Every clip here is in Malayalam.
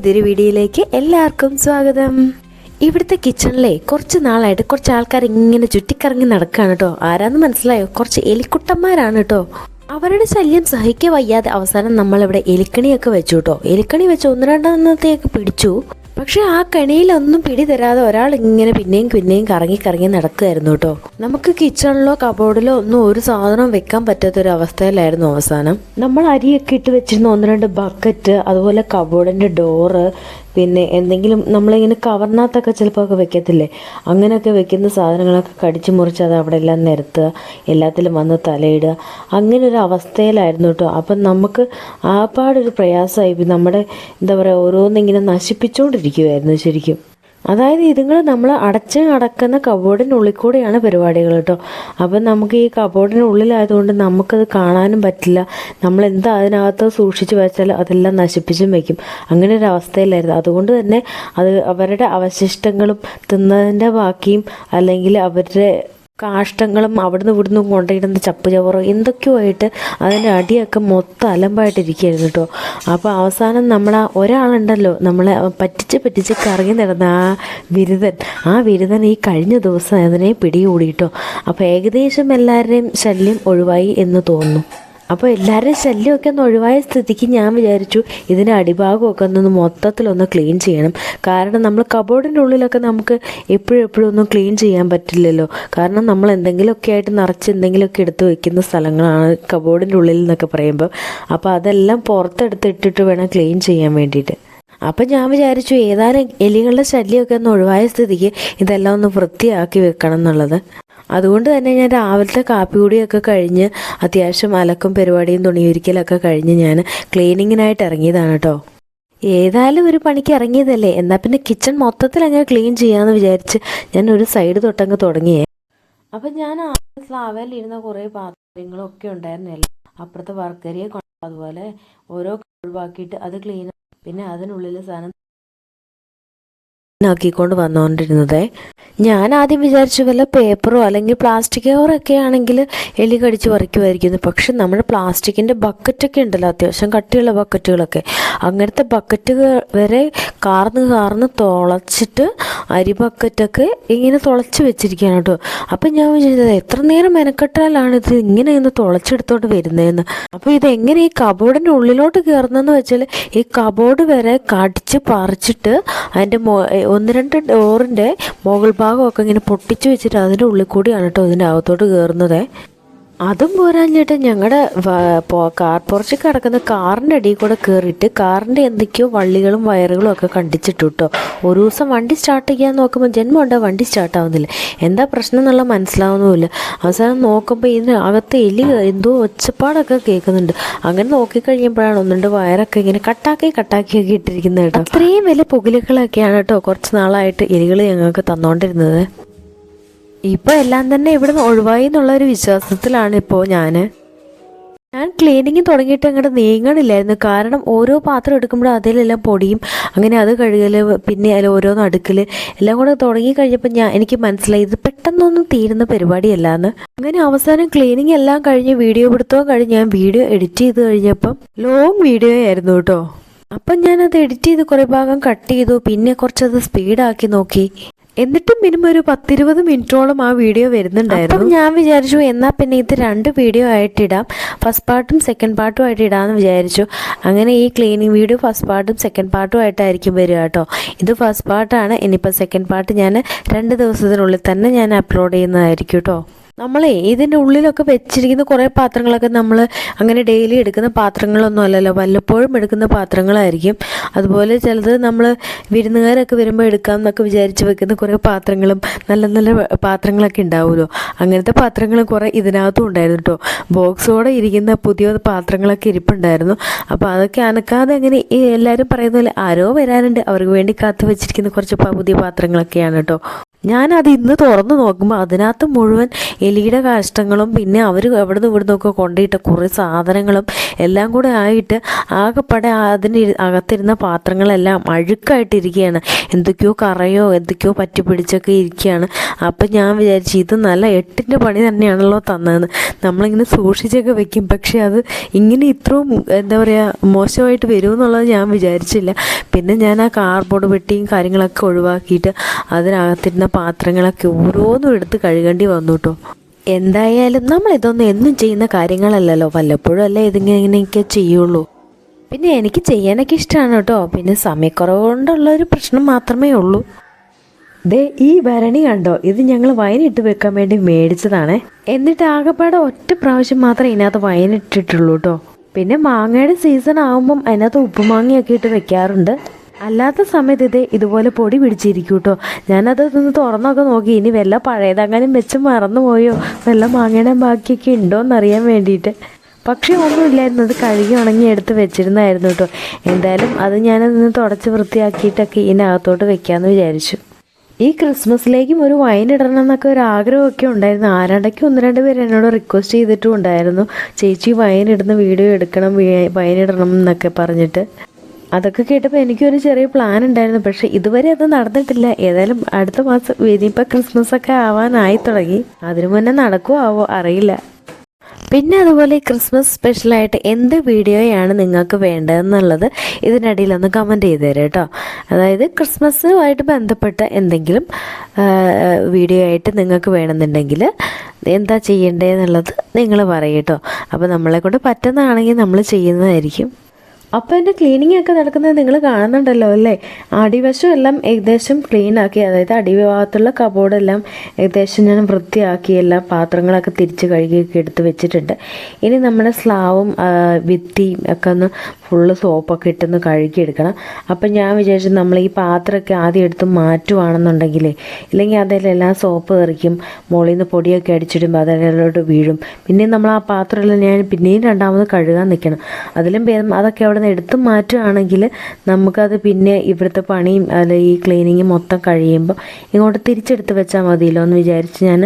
പുതിയൊരു വീഡിയോയിലേക്ക് എല്ലാവർക്കും സ്വാഗതം. ഇവിടുത്തെ കിച്ചണിലെ കുറച്ച് നാളായിട്ട് കുറച്ച് ആൾക്കാർ ഇങ്ങനെ ചുറ്റിക്കറങ്ങി നടക്കുകയാണ് കേട്ടോ ആരാന്ന് മനസ്സിലായോ? കുറച്ച് എലിക്കുട്ടന്മാരാണ് കേട്ടോ അവരുടെ ശല്യം സഹിക്കുക വയ്യാതെ അവസാനം നമ്മളിവിടെ എലിക്കണിയൊക്കെ വെച്ചു കേട്ടോ എലിക്കണി വെച്ച് ഒന്ന് രണ്ടാമത്തെയൊക്കെ പിടിച്ചു. പക്ഷെ ആ കണിയിലൊന്നും പിടി തരാതെ ഒരാൾ ഇങ്ങനെ പിന്നെയും പിന്നെയും കറങ്ങി കറങ്ങി നടക്കുമായിരുന്നു കേട്ടോ. നമുക്ക് കിച്ചണിലോ കബോർഡിലോ ഒന്നും ഒരു സാധനം വെക്കാൻ പറ്റാത്തൊരു അവസ്ഥയിലായിരുന്നു അവസാനം. നമ്മൾ അരിയൊക്കെ ഇട്ട് വെച്ചിരുന്ന ഒന്ന് രണ്ട് ബക്കറ്റ് അതുപോലെ കബോർഡിന്റെ ഡോറ് പിന്നെ എന്തെങ്കിലും നമ്മളിങ്ങനെ കവറിനകത്തൊക്കെ ചിലപ്പോൾ ഒക്കെ വെക്കത്തില്ലേ? അങ്ങനെയൊക്കെ വെക്കുന്ന സാധനങ്ങളൊക്കെ കടിച്ചു മുറിച്ച് അത് അവിടെ എല്ലാം നിരത്തുക എല്ലാത്തിലും വന്ന് തലയിടുക. അങ്ങനെ ഒരു അവസ്ഥയിലായിരുന്നു കേട്ടോ. അപ്പം നമുക്ക് ആപ്പാടൊരു പ്രയാസമായി. നമ്മുടെ എന്താ പറയുക ഓരോന്നിങ്ങനെ നശിപ്പിച്ചുകൊണ്ടിരിക്കുമായിരുന്നു ശരിക്കും. അതായത് ഇതുങ്ങൾ നമ്മൾ അടച്ച് അടക്കുന്ന കബോർഡിനുള്ളിൽ കൂടെയാണ് പരിപാടികൾ കേട്ടോ അപ്പം നമുക്ക് ഈ കബോർഡിനുള്ളിലായതുകൊണ്ട് നമുക്കത് കാണാനും പറ്റില്ല. നമ്മൾ എന്താ അതിനകത്ത് സൂക്ഷിച്ച് വെച്ചാൽ അതെല്ലാം നശിപ്പിച്ചും വയ്ക്കും അങ്ങനെ ഒരു അവസ്ഥയിലായിരുന്നു. അതുകൊണ്ട് തന്നെ അത് അവരുടെ അവശിഷ്ടങ്ങളും തിന്നതിന്റെ ബാക്കിയും അല്ലെങ്കിൽ അവരുടെ കാഷ്ടങ്ങളും അവിടുന്ന് ഇവിടുന്ന് കൊണ്ടിടുന്ന ചപ്പ് ചവറോ എന്തൊക്കെയോ ആയിട്ട് അതിന്റെ അടിയൊക്കെ മൊത്തം അലമ്പായിട്ടിരിക്കുകയായിരുന്നു കേട്ടോ. അപ്പോൾ അവസാനം നമ്മൾ ആ ഒരാളുണ്ടല്ലോ നമ്മളെ പറ്റിച്ച് പറ്റിച്ച് കറങ്ങി നടന്ന ആ ബിരുദൻ ആ ബിരുദൻ ഈ കഴിഞ്ഞ ദിവസം അതിനെ പിടികൂടിയിട്ടോ അപ്പോൾ ഏകദേശം എല്ലാവരുടെയും ശല്യം ഒഴിവായി എന്ന് തോന്നുന്നു. അപ്പോൾ എല്ലാവരുടെയും ശല്യമൊക്കെ ഒന്ന് ഒഴിവായ സ്ഥിതിക്ക് ഞാൻ വിചാരിച്ചു ഇതിന്റെ അടിഭാഗമൊക്കെ ഒന്ന് മൊത്തത്തിലൊന്ന് ക്ലീൻ ചെയ്യണം. കാരണം നമ്മൾ കബോർഡിന്റെ ഉള്ളിലൊക്കെ നമുക്ക് എപ്പോഴും എപ്പോഴും ഒന്നും ക്ലീൻ ചെയ്യാൻ പറ്റില്ലല്ലോ. കാരണം നമ്മൾ എന്തെങ്കിലുമൊക്കെ ആയിട്ട് നിറച്ച് എന്തെങ്കിലുമൊക്കെ എടുത്ത് വെക്കുന്ന സ്ഥലങ്ങളാണ് കബോർഡിന്റെ ഉള്ളിൽ എന്നൊക്കെ പറയുമ്പോൾ അപ്പോൾ അതെല്ലാം പുറത്തെടുത്ത് ഇട്ടിട്ട് വേണം ക്ലീൻ ചെയ്യാൻ വേണ്ടിയിട്ട്. അപ്പം ഞാൻ വിചാരിച്ചു ഏതാനും എലികളുടെ ശല്യമൊക്കെ ഒന്ന് ഒഴിവായ സ്ഥിതിക്ക് ഇതെല്ലാം ഒന്ന് വൃത്തിയാക്കി വെക്കണം എന്നുള്ളത്. അതുകൊണ്ട് തന്നെ ഞാൻ രാവിലത്തെ കാപ്പി കൂടിയൊക്കെ കഴിഞ്ഞ് അത്യാവശ്യം അലക്കും പരിപാടിയും തുണിയൊരിക്കലൊക്കെ കഴിഞ്ഞ് ഞാൻ ക്ലീനിങ്ങിനായിട്ട് ഇറങ്ങിയതാണ് കേട്ടോ. ഏതായാലും ഒരു പണിക്ക് ഇറങ്ങിയതല്ലേ? എന്നാൽ പിന്നെ കിച്ചൺ മൊത്തത്തിൽ അങ്ങ് ക്ലീൻ ചെയ്യാമെന്ന് വിചാരിച്ച് ഞാൻ ഒരു സൈഡ് തൊട്ടങ്ങ് തുടങ്ങിയേ. അപ്പം ഞാൻ ആ കുറേ പാത്രങ്ങളൊക്കെ ഉണ്ടായിരുന്നല്ലോ? അപ്പുറത്തെ വർക്കരിയെ കൊണ്ട് അതുപോലെ ഓരോ ഒഴിവാക്കിയിട്ട് അത് ക്ലീൻ പിന്നെ അതിനുള്ളിൽ സാധനം ആക്കിക്കൊണ്ട് വന്നുകൊണ്ടിരുന്നത് ഞാൻ ആദ്യം വിചാരിച്ചു വല്ല പേപ്പറോ അല്ലെങ്കിൽ പ്ലാസ്റ്റിക് കവറൊക്കെ ആണെങ്കിൽ എലി കടിച്ച് പറിക്കുമായിരിക്കുന്നു പക്ഷെ നമ്മൾ പ്ലാസ്റ്റിക്കിന്റെ ബക്കറ്റൊക്കെ ഉണ്ടല്ലോ അത്യാവശ്യം കട്ടിയുള്ള ബക്കറ്റുകളൊക്കെ അങ്ങനത്തെ ബക്കറ്റ് വരെ കാർന്ന് കാർന്ന് തുളച്ചിട്ട് അരി ബക്കറ്റൊക്കെ ഇങ്ങനെ തുളച്ച് വെച്ചിരിക്കുകയാണ് കേട്ടോ. അപ്പം ഞാൻ വിചാരിച്ചത് എത്ര നേരം മെനക്കെട്ടാലാണ് ഇത് ഇങ്ങനെ ഇന്ന് തുളച്ചെടുത്തോണ്ട് വരുന്നതെന്ന്. അപ്പോൾ ഇതെങ്ങനെ ഈ കബോർഡിന്റെ ഉള്ളിലോട്ട് കയറുന്നതെന്ന് വെച്ചാൽ ഈ കബോർഡ് വരെ കടിച്ച് പറിച്ചിട്ട് അതിന്റെ ഒന്ന് രണ്ട് ഡോറിന്റെ മുകൾ ഭാഗമൊക്കെ ഇങ്ങനെ പൊട്ടിച്ച് വെച്ചിട്ട് അതിന്റെ ഉള്ളിൽ കൂടിയാണ് കേട്ടോ ഇതിന്റെ അകത്തോട്ട് കയറുന്നത് അതും പോരാഞ്ഞിട്ട് ഞങ്ങളുടെ കാർ പുറച്ച് കിടക്കുന്ന കാറിന്റെ അടിയിൽ കൂടെ കയറിയിട്ട് കാറിന്റെ എന്തൊക്കെയോ വള്ളികളും വയറുകളും ഒക്കെ കണ്ടിച്ചിട്ടു കേട്ടോ ഒരു ദിവസം വണ്ടി സ്റ്റാർട്ട് ചെയ്യാൻ നോക്കുമ്പോൾ ജന്മം ഉണ്ടാ? വണ്ടി സ്റ്റാർട്ട് ആവുന്നില്ല. എന്താ പ്രശ്നം എന്നുള്ള മനസ്സിലാവുന്നുമില്ല. അവസാനം നോക്കുമ്പോൾ ഇതിന് അകത്ത് എലി എന്തോ ഒച്ചപ്പാടൊക്കെ കേൾക്കുന്നുണ്ട്. അങ്ങനെ നോക്കിക്കഴിയുമ്പോഴാണ് ഒന്നുണ്ട് വയറൊക്കെ ഇങ്ങനെ കട്ടാക്കി കട്ടാക്കിയൊക്കെ ഇട്ടിരിക്കുന്നത് കേട്ടോ. അത്രയും വലിയ പുകലുകളൊക്കെയാണ് കേട്ടോ കുറച്ച് നാളായിട്ട് എലികൾ ഞങ്ങൾക്ക് തന്നുകൊണ്ടിരുന്നത് ഇപ്പോൾ എല്ലാം തന്നെ ഇവിടെ നിന്ന് ഒഴിവായി എന്നുള്ള ഒരു വിശ്വാസത്തിലാണ് ഇപ്പോൾ ഞാൻ ഞാൻ ക്ലീനിങ് തുടങ്ങിയിട്ട് അങ്ങോട്ട് നീങ്ങണില്ലായിരുന്നു. കാരണം ഓരോ പാത്രം എടുക്കുമ്പോഴും അതിലെല്ലാം പൊടിയും അങ്ങനെ അത് കഴുകൽ പിന്നെ അതിൽ ഓരോന്ന് അടുക്കൽ എല്ലാം കൂടെ തുടങ്ങി കഴിഞ്ഞപ്പോൾ ഞാൻ എനിക്ക് മനസ്സിലായി ഇത് പെട്ടെന്നൊന്നും തീരുന്ന പരിപാടിയല്ലാന്ന്. അങ്ങനെ അവസാനം ക്ലീനിങ് എല്ലാം കഴിഞ്ഞ് വീഡിയോ പിടുത്തവും കഴിഞ്ഞ് ഞാൻ വീഡിയോ എഡിറ്റ് ചെയ്ത് കഴിഞ്ഞപ്പം ലോങ് വീഡിയോ ആയിരുന്നു കേട്ടോ അപ്പം ഞാനത് എഡിറ്റ് ചെയ്ത് കുറേ ഭാഗം കട്ട് ചെയ്തു പിന്നെ കുറച്ചത് സ്പീഡാക്കി നോക്കി. എന്നിട്ടും മിനിമം ഒരു പത്തിരുപത് മിനിറ്റോളം ആ വീഡിയോ വരുന്നുണ്ടായിരുന്നു. ഞാൻ വിചാരിച്ചു എന്നാൽ പിന്നെ ഇത് രണ്ട് വീഡിയോ ആയിട്ടിടാം ഫസ്റ്റ് പാർട്ടും സെക്കൻഡ് പാർട്ടും ആയിട്ട് ഇടാമെന്ന് വിചാരിച്ചു. അങ്ങനെ ഈ ക്ലീനിങ് വീഡിയോ ഫസ്റ്റ് പാർട്ടും സെക്കൻഡ് പാർട്ടും ആയിട്ടായിരിക്കും വരിക കേട്ടോ. ഇത് ഫസ്റ്റ് പാർട്ടാണ് ഇനിയിപ്പോൾ സെക്കൻഡ് പാർട്ട് ഞാൻ രണ്ട് ദിവസത്തിനുള്ളിൽ തന്നെ ഞാൻ അപ്ലോഡ് ചെയ്യുന്നതായിരിക്കും കേട്ടോ. നമ്മളെ ഇതിന്റെ ഉള്ളിലൊക്കെ വെച്ചിരിക്കുന്ന കുറേ പാത്രങ്ങളൊക്കെ നമ്മൾ അങ്ങനെ ഡെയിലി എടുക്കുന്ന പാത്രങ്ങളൊന്നും അല്ലല്ലോ. വല്ലപ്പോഴും എടുക്കുന്ന പാത്രങ്ങളായിരിക്കും. അതുപോലെ ചിലത് നമ്മൾ വിരുന്നുകാരൊക്കെ വരുമ്പോൾ എടുക്കാം എന്നൊക്കെ വിചാരിച്ച് വെക്കുന്ന കുറേ പാത്രങ്ങളും നല്ല നല്ല പാത്രങ്ങളൊക്കെ ഉണ്ടാവുമല്ലോ. അങ്ങനത്തെ പാത്രങ്ങൾ കുറേ ഇതിനകത്തും ഉണ്ടായിരുന്നു കേട്ടോ ബോക്സോടെ ഇരിക്കുന്ന പുതിയ പാത്രങ്ങളൊക്കെ ഇരിപ്പുണ്ടായിരുന്നു. അപ്പോൾ അതൊക്കെ അനക്കാതെ അങ്ങനെ എല്ലാവരും പറയുന്ന പോലെ ആരോ വരാനുണ്ട്. അവർക്ക് വേണ്ടി കാത്തു വെച്ചിരിക്കുന്ന കുറച്ച് പുതിയ പാത്രങ്ങളൊക്കെയാണ് കേട്ടോ ഞാനത് ഇന്ന് തുറന്നു നോക്കുമ്പോൾ അതിനകത്ത് മുഴുവൻ എലിയുടെ കാഷ്ടങ്ങളും പിന്നെ അവർ എവിടെ നിന്ന് ഇവിടെ നിന്നൊക്കെ കൊണ്ടിട്ട കുറേ സാധനങ്ങളും എല്ലാം കൂടെ ആയിട്ട് ആകെപ്പാടെ അതിന് അകത്തിരുന്ന പാത്രങ്ങളെല്ലാം അഴുക്കായിട്ടിരിക്കുകയാണ്. എന്തൊക്കെയോ കറയോ എന്തൊക്കെയോ പറ്റി പിടിച്ചൊക്കെ ഇരിക്കുകയാണ്. അപ്പം ഞാൻ വിചാരിച്ചു ഇത് നല്ല എട്ടിന്റെ പണി തന്നെയാണല്ലോ തന്നതെന്ന്. നമ്മളിങ്ങനെ സൂക്ഷിച്ചൊക്കെ വെക്കും. പക്ഷേ അത് ഇങ്ങനെ ഇത്രയും എന്താ പറയുക മോശമായിട്ട് വരുമെന്നുള്ളത് ഞാൻ വിചാരിച്ചില്ല. പിന്നെ ഞാൻ ആ കാർബോർഡ് പെട്ടിയും കാര്യങ്ങളൊക്കെ ഒഴിവാക്കിയിട്ട് അതിനകത്തിരുന്ന പാത്രങ്ങളൊക്കെ ഓരോന്നും എടുത്ത് കഴുകേണ്ടി വന്നു കേട്ടോ എന്തായാലും നമ്മൾ ഇതൊന്നും എന്നും ചെയ്യുന്ന കാര്യങ്ങളല്ലല്ലോ. വല്ലപ്പോഴും അല്ലേ ഇതിങ്ങനെയൊക്കെ ചെയ്യുള്ളൂ. പിന്നെ എനിക്ക് ചെയ്യാനൊക്കെ ഇഷ്ടമാണ് കേട്ടോ പിന്നെ സമയക്കുറവ് കൊണ്ടുള്ള ഒരു പ്രശ്നം മാത്രമേ ഉള്ളൂ. ദേ ഈ ഭരണി കണ്ടോ? ഇത് ഞങ്ങൾ വയനിട്ട് വെക്കാൻ വേണ്ടി മേടിച്ചതാണ്. എന്നിട്ട് ആകെപ്പാടെ ഒറ്റ പ്രാവശ്യം മാത്രമേ ഇതിനകത്ത് വയനിട്ടിട്ടുള്ളൂ കേട്ടോ പിന്നെ മാങ്ങയുടെ സീസൺ ആകുമ്പം അതിനകത്ത് ഉപ്പുമാങ്ങയൊക്കെ ഇട്ട് വെക്കാറുണ്ട്. അല്ലാത്ത സമയത്ത് ഇത് ഇതുപോലെ പൊടി പിടിച്ചിരിക്കും കേട്ടോ ഞാനത് നിന്ന് തുറന്നൊക്കെ നോക്കി. ഇനി വല്ല പഴയതങ്ങാനും വെച്ച് മറന്നുപോയോ? വല്ല മാങ്ങയുടെ ബാക്കിയൊക്കെ ഉണ്ടോ എന്നറിയാൻ വേണ്ടിയിട്ട്. പക്ഷേ ഒന്നുമില്ലായിരുന്നു. അത് കഴുകി ഉണങ്ങി എടുത്ത് വെച്ചിരുന്നായിരുന്നു കേട്ടോ എന്തായാലും അത് ഞാനതിന് തുടച്ച് വൃത്തിയാക്കിയിട്ടൊക്കെ ഇതിനകത്തോട്ട് വെക്കാമെന്ന് വിചാരിച്ചു. ഈ ക്രിസ്മസിലേക്കും ഒരു വൈൻ ഇടണം എന്നൊക്കെ ഒരു ആഗ്രഹമൊക്കെ ഉണ്ടായിരുന്നു. ആരാണ്ടൊക്കെ ഒന്ന് രണ്ട് പേര് എന്നോട് റിക്വസ്റ്റ് ചെയ്തിട്ടും ഉണ്ടായിരുന്നു. ചേച്ചി വൈൻ ഇടുന്ന വീഡിയോ എടുക്കണം വൈൻ ഇടണം എന്നൊക്കെ പറഞ്ഞിട്ട്. അതൊക്കെ കേട്ടപ്പോൾ എനിക്കൊരു ചെറിയ പ്ലാൻ ഉണ്ടായിരുന്നു. പക്ഷെ ഇതുവരെ അത് നടന്നിട്ടില്ല. ഏതായാലും അടുത്ത മാസം ഇനിയിപ്പോൾ ക്രിസ്മസ് ഒക്കെ ആവാനായി തുടങ്ങി. അതിനു മുന്നേ നടക്കുമോ ആവോ അറിയില്ല. പിന്നെ അതുപോലെ ക്രിസ്മസ് സ്പെഷ്യലായിട്ട് എന്ത് വീഡിയോയാണ് നിങ്ങൾക്ക് വേണ്ടതെന്നുള്ളത് ഇതിനിടയിൽ ഒന്ന് കമന്റ് ചെയ്ത് തരാം കേട്ടോ. അതായത് ക്രിസ്മസുമായിട്ട് ബന്ധപ്പെട്ട എന്തെങ്കിലും വീഡിയോ ആയിട്ട് നിങ്ങൾക്ക് വേണമെന്നുണ്ടെങ്കിൽ എന്താ ചെയ്യേണ്ടതെന്നുള്ളത് നിങ്ങൾ പറയും കേട്ടോ. അപ്പോൾ നമ്മളെ കൊണ്ട് പറ്റുന്നതാണെങ്കിൽ നമ്മൾ ചെയ്യുന്നതായിരിക്കും. അപ്പോൾ എന്റെ ക്ലീനിങ് ഒക്കെ നടക്കുന്നത് നിങ്ങൾ കാണുന്നുണ്ടല്ലോ അല്ലേ? അടിവശം എല്ലാം ഏകദേശം ക്ലീൻ ആക്കി അതായത് അടിഭാഗത്തുള്ള കബോർഡെല്ലാം ഏകദേശം ഞാൻ വൃത്തിയാക്കി എല്ലാ പാത്രങ്ങളൊക്കെ തിരിച്ച് കഴുകിയൊക്കെ എടുത്ത് വെച്ചിട്ടുണ്ട്. ഇനി നമ്മുടെ സ്ലാവും വിത്തിയും ഒക്കെ ഒന്ന് ഫുള്ള് സോപ്പൊക്കെ ഇട്ടൊന്ന് കഴുകിയെടുക്കണം. അപ്പം ഞാൻ വിചാരിച്ചു നമ്മൾ ഈ പാത്രമൊക്കെ ആദ്യം എടുത്ത് മാറ്റുവാണെന്നുണ്ടെങ്കിലേ ഇല്ലെങ്കിൽ അതിലെല്ലാം സോപ്പ് തെറിക്കും മുകളിൽ നിന്ന് പൊടിയൊക്കെ അടിച്ചിടുമ്പോൾ അതിലോട്ട് വീഴും. പിന്നെ നമ്മൾ ആ പാത്രമെല്ലാം ഞാൻ പിന്നെയും രണ്ടാമത് കഴുകാൻ നിൽക്കണം. അതിലും ഭേദം അതൊക്കെ അവിടെ നിന്ന് എടുത്ത് മാറ്റുകയാണെങ്കിൽ നമുക്കത് പിന്നെ ഇവിടുത്തെ പണിയും അല്ല ഈ ക്ലീനിങ് മൊത്തം കഴിയുമ്പോൾ ഇങ്ങോട്ട് തിരിച്ചെടുത്ത് വെച്ചാൽ മതിയല്ലോ എന്ന് വിചാരിച്ച് ഞാൻ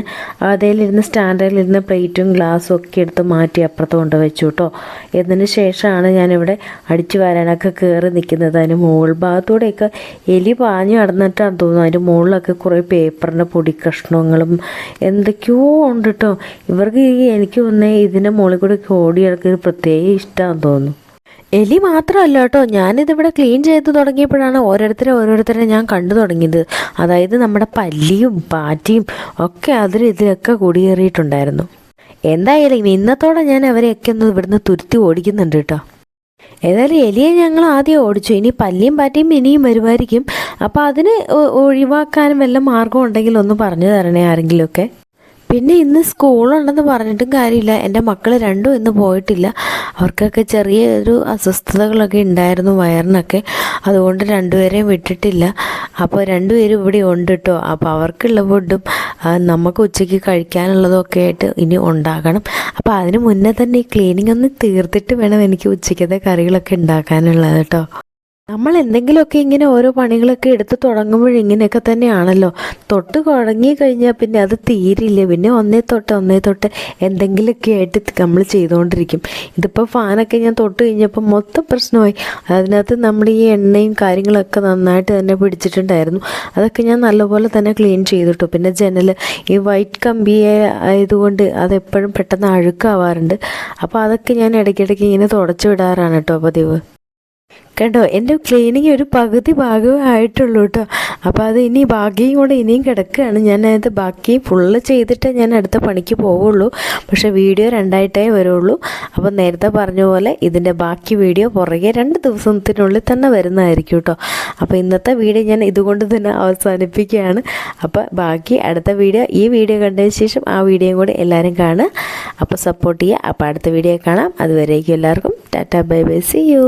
അതിലിരുന്ന് സ്റ്റാൻഡേർഡിലിരുന്ന് പ്ലേറ്റും ഗ്ലാസ്സും ഒക്കെ എടുത്ത് മാറ്റി അപ്പുറത്ത് കൊണ്ട് വെച്ചു കേട്ടോ എന്നതിന് ശേഷമാണ് ഞാനിവിടെ അടിച്ചു വരാനൊക്കെ കയറി നിൽക്കുന്നത്. അതിന് മുകൾ ഭാഗത്തൂടെയൊക്കെ എലി പാഞ്ഞു നടന്നിട്ടാണ് തോന്നുന്നത് അതിന്റെ മുകളിലൊക്കെ കുറേ പേപ്പറിന്റെ പൊടി കഷ്ണങ്ങളും എന്തൊക്കെയോ ഉണ്ട് കേട്ടോ ഇവർക്ക് എനിക്ക് തോന്നുന്നത് ഇതിന്റെ മുകളിൽ കൂടെ ഓടി കിടക്കുന്ന പ്രത്യേക ഇഷ്ടമാണെന്ന് തോന്നുന്നു. എലി മാത്രമല്ല കേട്ടോ. ഞാനിതിവിടെ ക്ലീൻ ചെയ്ത് തുടങ്ങിയപ്പോഴാണ് ഓരോരുത്തരെ ഓരോരുത്തരെ ഞാൻ കണ്ടു തുടങ്ങിയത്. അതായത് നമ്മുടെ പല്ലിയും പാറ്റിയും ഒക്കെ അതിൽ ഇതിലൊക്കെ കുടിയേറിയിട്ടുണ്ടായിരുന്നു. എന്തായാലും ഇന്നത്തോടെ ഞാൻ അവരെയൊക്കെ ഒന്ന് ഇവിടുന്ന് തുരുത്തി ഓടിക്കുന്നുണ്ട് കേട്ടോ. ഏതായാലും എലിയെ ഞങ്ങൾ ആദ്യം ഓടിച്ചു. ഇനി പല്ലിയും പാറ്റിയും ഇനിയും വരുമായിരിക്കും. അപ്പോൾ അതിന് ഒഴിവാക്കാനും വല്ല മാർഗം ഉണ്ടെങ്കിൽ ഒന്ന് പറഞ്ഞു തരണേ ആരെങ്കിലുമൊക്കെ. പിന്നെ ഇന്ന് സ്കൂളുണ്ടെന്ന് പറഞ്ഞിട്ടും കാര്യമില്ല. എന്റെ മക്കൾ രണ്ടും ഇന്ന് പോയിട്ടില്ല. അവർക്കൊക്കെ ചെറിയൊരു അസ്വസ്ഥതകളൊക്കെ ഉണ്ടായിരുന്നു വയറിനൊക്കെ. അതുകൊണ്ട് രണ്ടുപേരെയും വിട്ടിട്ടില്ല. അപ്പോൾ രണ്ടുപേരും ഇവിടെ ഉണ്ട് കേട്ടോ അപ്പോൾ അവർക്കുള്ള ഫുഡും നമുക്ക് ഉച്ചയ്ക്ക് കഴിക്കാനുള്ളതും ഒക്കെ ആയിട്ട് ഇനി ഉണ്ടാകണം. അപ്പോൾ അതിന് മുന്നേ തന്നെ ഈ ക്ലീനിങ് ഒന്ന് തീർത്തിട്ട് വേണം എനിക്ക് ഉച്ചയ്ക്കത്തെ കറികളൊക്കെ ഉണ്ടാക്കാനുള്ളത് കേട്ടോ നമ്മൾ എന്തെങ്കിലുമൊക്കെ ഇങ്ങനെ ഓരോ പണികളൊക്കെ എടുത്ത് തുടങ്ങുമ്പോൾ ഇങ്ങനെയൊക്കെ തന്നെയാണല്ലോ. തൊട്ട് തുടങ്ങി കഴിഞ്ഞാൽ പിന്നെ അത് തീരില്ല. പിന്നെ ഒന്നേ തൊട്ട് ഒന്നേ തൊട്ട് എന്തെങ്കിലുമൊക്കെ ആയിട്ട് നമ്മൾ ചെയ്തുകൊണ്ടിരിക്കും. ഇതിപ്പോൾ ഫാനൊക്കെ ഞാൻ തൊട്ട് കഴിഞ്ഞപ്പോൾ മൊത്തം പ്രശ്നമായി. അതിനകത്ത് നമ്മൾ ഈ എണ്ണയും കാര്യങ്ങളൊക്കെ നന്നായിട്ട് തന്നെ പിടിച്ചിട്ടുണ്ടായിരുന്നു. അതൊക്കെ ഞാൻ നല്ലപോലെ തന്നെ ക്ലീൻ ചെയ്തിട്ടു. പിന്നെ ജനൽ ഈ വൈറ്റ് കമ്പിയെ ആയതുകൊണ്ട് അതെപ്പോഴും പെട്ടെന്ന് അഴുക്കാവാറുണ്ട്. അപ്പോൾ അതൊക്കെ ഞാൻ ഇടയ്ക്കിടയ്ക്ക് ഇങ്ങനെ തുടച്ചു വിടാറാണ് കേട്ടോ പതിവ്. കണ്ടോ എന്റെ ക്ലീനിങ് ഒരു പകുതി ഭാഗമേ ആയിട്ടുള്ളൂ കേട്ടോ. അപ്പോൾ അത് ഇനി ബാക്കിയും കൂടെ ഇനിയും കിടക്കുകയാണ്. ഞാനത് ബാക്കി ഫുള്ള് ചെയ്തിട്ട് ഞാൻ അടുത്ത പണിക്ക് പോവുള്ളൂ. പക്ഷേ വീഡിയോ രണ്ടായിട്ടേ വരുള്ളൂ. അപ്പോൾ നേരത്തെ പറഞ്ഞ പോലെ ഇതിന്റെ ബാക്കി വീഡിയോ പുറകെ രണ്ട് ദിവസത്തിനുള്ളിൽ തന്നെ വരുന്നതായിരിക്കും കേട്ടോ. അപ്പോൾ ഇന്നത്തെ വീഡിയോ ഞാൻ ഇതുകൊണ്ട് തന്നെ അവസാനിപ്പിക്കുകയാണ്. അപ്പോൾ ബാക്കി അടുത്ത വീഡിയോ ഈ വീഡിയോ കണ്ടതിന് ശേഷം ആ വീഡിയോയും കൂടെ എല്ലാവരും കാണുക. അപ്പോൾ സപ്പോർട്ട് ചെയ്യുക. അപ്പോൾ അടുത്ത വീഡിയോ കാണാം. അതുവരേക്കും എല്ലാവർക്കും ta-ta bye bye see you